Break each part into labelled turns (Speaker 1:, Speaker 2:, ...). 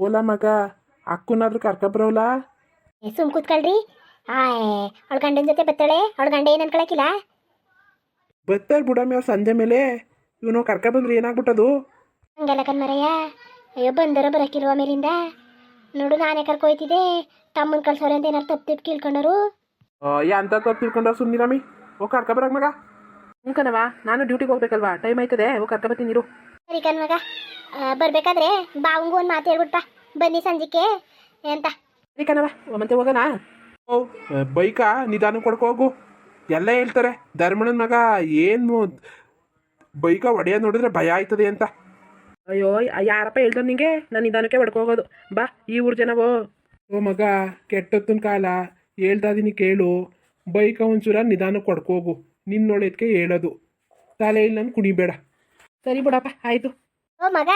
Speaker 1: ಓಲ ಮಗ ಅಕ್ಕನಾದ್ರೂ ಕರ್ಕೊಬ್ರವಲ್ಲ
Speaker 2: ಸುಮ್ ಕೂತ್ಕೊಳ್ರಿ. ಅವಳ ಗಂಡನ ಜೊತೆ ಬತ್ತಾಳೆ? ಅವಳ ಗಂಡ ಏನು ಅನ್ಕೊಳಕಿಲ್ಲ
Speaker 1: ಬರ್ತಾರೆ ಬುಡಮ್ಮಿ ಅವ್ರು ಸಂಜೆ ಮೇಲೆ. ಇವನು ಕರ್ಕ ಬಂದ್ರೆ ಏನಾಗ್ಬಿಟ್ಟದು?
Speaker 2: ಹಂಗಲ್ಲ ಕಣ್ಮರಯ್ಯ ಅಯ್ಯೋ ಬಂದರ ಬರಕಿಲ್ವ ಮೇಲಿಂದ ನೋಡು ನಾನೇ ಕರ್ಕೊಯ್ತಿದ್ದೆ ತಮ್ಮನ ಕಳ್ಸೋರೆ ಅಂತ ಏನಾರು ತಪ್ಪು ತಿಟ್ಟು ಕೇಳ್ಕೊಂಡರು?
Speaker 1: ಎಂತ ತಪ್ಪು ತಿಳ್ಕೊಂಡ ಸುಮ್ಮನಿರಮ್ಮಿ ಓ ಕರ್ಕ ಬರಕ್ ಮಗ. ಹ್ಞೂ ಕಣವ ನಾನು ಡ್ಯೂಟಿಗೆ ಹೋಗ್ಬೇಕಲ್ವಾ? ಟೈಮ್ ಆಯ್ತದೆ. ಓ ಕರ್ಕ ಬರ್ತೀನಿ ನೀರು
Speaker 2: ಸರಿ ಕಣ್ಮಗ ಬರ್ಬೇಕಾದ್ರೆ ಬಾವಂಗೂ ಒಂದು ಮಾತು ಹೇಳ್ಬಿಟ್ಪ ಬನ್ನಿ ಸಂಜಿಕೆ ಅಂತ.
Speaker 1: ಮತ್ತೆ ಹೋಗೋಣ ಓ ಬೈಕ? ನಿಧಾನ ಕೊಡ್ಕೊ ಹೋಗು. ಎಲ್ಲ ಹೇಳ್ತಾರೆ. ಧರ್ಮಣ್ಣನ ಮಗ ಏನು ಬೈಕ ಒಡೆಯ ನೋಡಿದ್ರೆ ಭಯ ಆಯ್ತದೆ ಅಂತ. ಅಯ್ಯೋ ಯಾರಪ್ಪ ಹೇಳ್ತಾರೆ ನಿಂಗೆ? ನಾನು ನಿಧಾನಕ್ಕೆ ಹೊಡ್ಕೋಗೋದು ಬಾ ಈ ಊರು ಜನವೋ ಓ. ಮಗ ಕೆಟ್ಟೊತ್ತಿನ ಕಾಲ. ಹೇಳ್ತಾ ಇದೀನಿ ಕೇಳು. ಬೈಕ ಒಂಚೂರ ನಿಧಾನಕ್ಕೆ ಕೊಡ್ಕೋಗು ನಿನ್ನೊಳೆದಕ್ಕೆ ಹೇಳೋದು. ತಲೆ ಇಲ್ಲ ನಾನು ಕುಣಿಬೇಡ. ಸರಿ ಬಿಡಪ್ಪ ಆಯಿತು.
Speaker 2: ಓ ಮಗ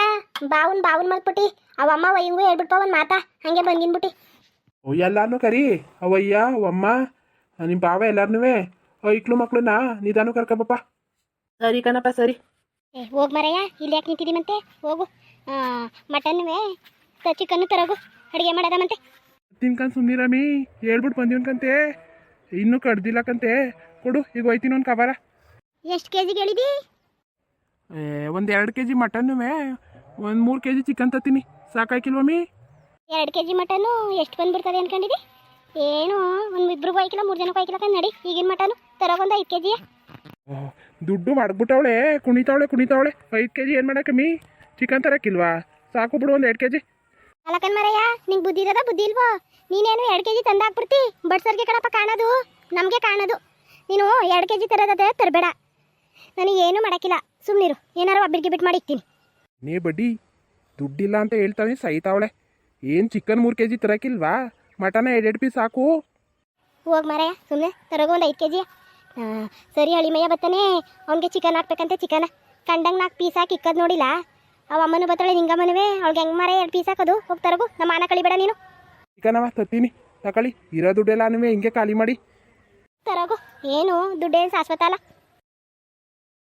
Speaker 2: ಬಾವನ್ ಬಾವನ್ ಮಲ್ಪುಟಿ ಅವಮ್ಮ ವಯ್ಯಂಗು ಹೇಳ್ಬಿಟ್ಪ ಒಂದು ಮಾತಾ ಹಂಗೆ ಬಂದಿನ್ಬಿಟ್ಟಿ
Speaker 1: ಓ ಎಲ್ಲಾನು ಕರಿ ಅವಯ್ಯ ಅವಮ್ಮ ನಿಮ್ಮ ಬಾವ ಎಲ್ಲಾರ್ನೂ ಓ ಇಕ್ಳು ಮಕ್ಳನ್ನ ನಿಧಾನ ಕರ್ಕಬಪ್ಪ. ಸರಿ ಕಣಪ್ಪ ಸರಿ.
Speaker 2: ಏ ಹೋಗ್ ಮರಯ್ಯ ಇಲ್ಲಿ ಯಾಕೆ ನಿಂತಿದಿ ಮತ್ತೆ? ಹೋಗು. ಮಟನ್ವೇ ಚಿಕನ್ನು ತರೋಗು. ಅಡುಗೆ ಮಾಡೋದ ಮತ್ತೆ?
Speaker 1: ತಿನ್ಕಂತ ಸುಮ್ಮನಿರಮಿ ಹೇಳ್ಬಿಟ್ಟು ಬಂದಿವನ್ಕಂತೆ ಇನ್ನೂ ಕಡ್ದಿಲ್ಲಕಂತೆ ಕೊಡು ಈಗ ಹೋಯ್ತೀನಿ ಒಂದು ಕಬಾರ
Speaker 2: ಎಷ್ಟು ಕೆ ಜಿಗೆ ಹೇಳಿದಿ?
Speaker 1: ಒಂದು ಎರಡು ಕೆ ಜಿ ಮಟನ್ನು ಒಂದು ಮೂರು ಕೆ ಜಿ ಚಿಕನ್ ತತ್ತೀನಿ ಸಾಕಾಯ್ಕಿಲ್ವಮ್ಮಿ
Speaker 2: ಎರಡು ಕೆ ಜಿ ಮಟನು ಎಷ್ಟು ಬಂದ್ಬಿಡ್ತದೆ ಅನ್ಕೊಂಡಿದ್ದಿ ಏನು ಒಂದು ಇಬ್ರು ಕಾಯ್ಕಿಲ್ಲ ಮೂರು ಜನ ಕಾಯ್ಕಿಲ್ಲ ಕಣ್ ನಡಿ ಈಗಿನ ಮಟನು ತರೋಗೊಂದು ಐದು ಕೆ ಜಿಯ
Speaker 1: ದುಡ್ಡು ಮಾಡ್ಬಿಟ್ಟವಳೆ ಕುಣಿತಾವಳೆ ಕುಣಿತಾವಳೆ. ಐದು ಕೆ ಜಿ ಏನು ಮಾಡಕ್ಕಮ್ಮಿ ಚಿಕನ್ ತರಕ್ಕಿಲ್ವಾ? ಸಾಕು ಬಿಡು ಒಂದು ಎರಡು ಕೆ ಜಿ
Speaker 2: ಅಲ್ಲಕನ್ ಮರಯ್ಯ ನಿಂಗೆ ಬುದ್ಧಿ ಇರದ ಬುದ್ಧಿ ಇಲ್ವೋ? ನೀನೇನು ಎರಡು ಕೆ ಜಿ ತಂದಾಕ್ಬಿಡ್ತಿ? ಬಡ್ಸರ್ಗೆ ಕಣಪ್ಪ ಕಾಣೋದು ನಮಗೆ ಕಾಣೋದು. ನೀನು ಎರಡು ಕೆ ಜಿ ತರೋದಾದ್ರೆ ತರಬೇಡ. ನನಗೆ ಏನು ಮಾಡೋಕ್ಕಿಲ್ಲ. ಸುಮ್ಮನಿರು ಏನಾರು ಒಬ್ಬರಿಗೆ ಬಿಟ್ಟು ಮಾಡಿ ಇಕ್ತೀನಿ
Speaker 1: ನೀ ಬಡ್ಡಿ ದುಡ್ಡಿಲ್ಲ ಅಂತ ಹೇಳ್ತಾನೆ ಸೈತಾವಳೆ ಏನು ಚಿಕನ್ ಮೂರು ಕೆ ಜಿ ತರಕಿಲ್ವಾ? ಮಟನ ಎರಡೆರಡು ಪೀಸ್ ಸಾಕು
Speaker 2: ಹೋಗಿ ಮಾರಾಯ ಸುಮ್ಮನೆ ತರಗೋ ಒಂದು ಐದು ಕೆ ಜಿ ಸರಿ ಹಳಿಮಯ್ಯ ಬರ್ತಾನೆ ಅವ್ನಿಗೆ ಚಿಕನ್ ಹಾಕ್ಬೇಕಂತೆ ಚಿಕನ. ಕಂಡಂಗೆ ನಾಲ್ಕು ಪೀಸ್ ಹಾಕಿ ಇಕ್ಕದು ನೋಡಿಲ್ಲ. ಅವ ಅಮ್ಮನೂ ಬರ್ತಾಳೆ ನಿಂಗಮ್ಮನುವೆ. ಅವ್ಳಿಗೆ ಹೆಂಗೆ ಮರ ಎರಡು ಪೀಸ್ ಹಾಕೋದು? ಹೋಗಿ ತರಗು ನಮ್ಮ ಮಾನ ಕಳಿಬೇಡ ನೀನು.
Speaker 1: ಚಿಕನವ ತತ್ತೀನಿ ತಕೊಳ್ಳಿ ಇರೋ ದುಡ್ಡೆಲ್ಲ ಹಿಂಗೆ ಖಾಲಿ ಮಾಡಿ.
Speaker 2: ತರಗು ಏನು ದುಡ್ಡೇನು ಶಾಶ್ವತ ಅಲ್ಲ.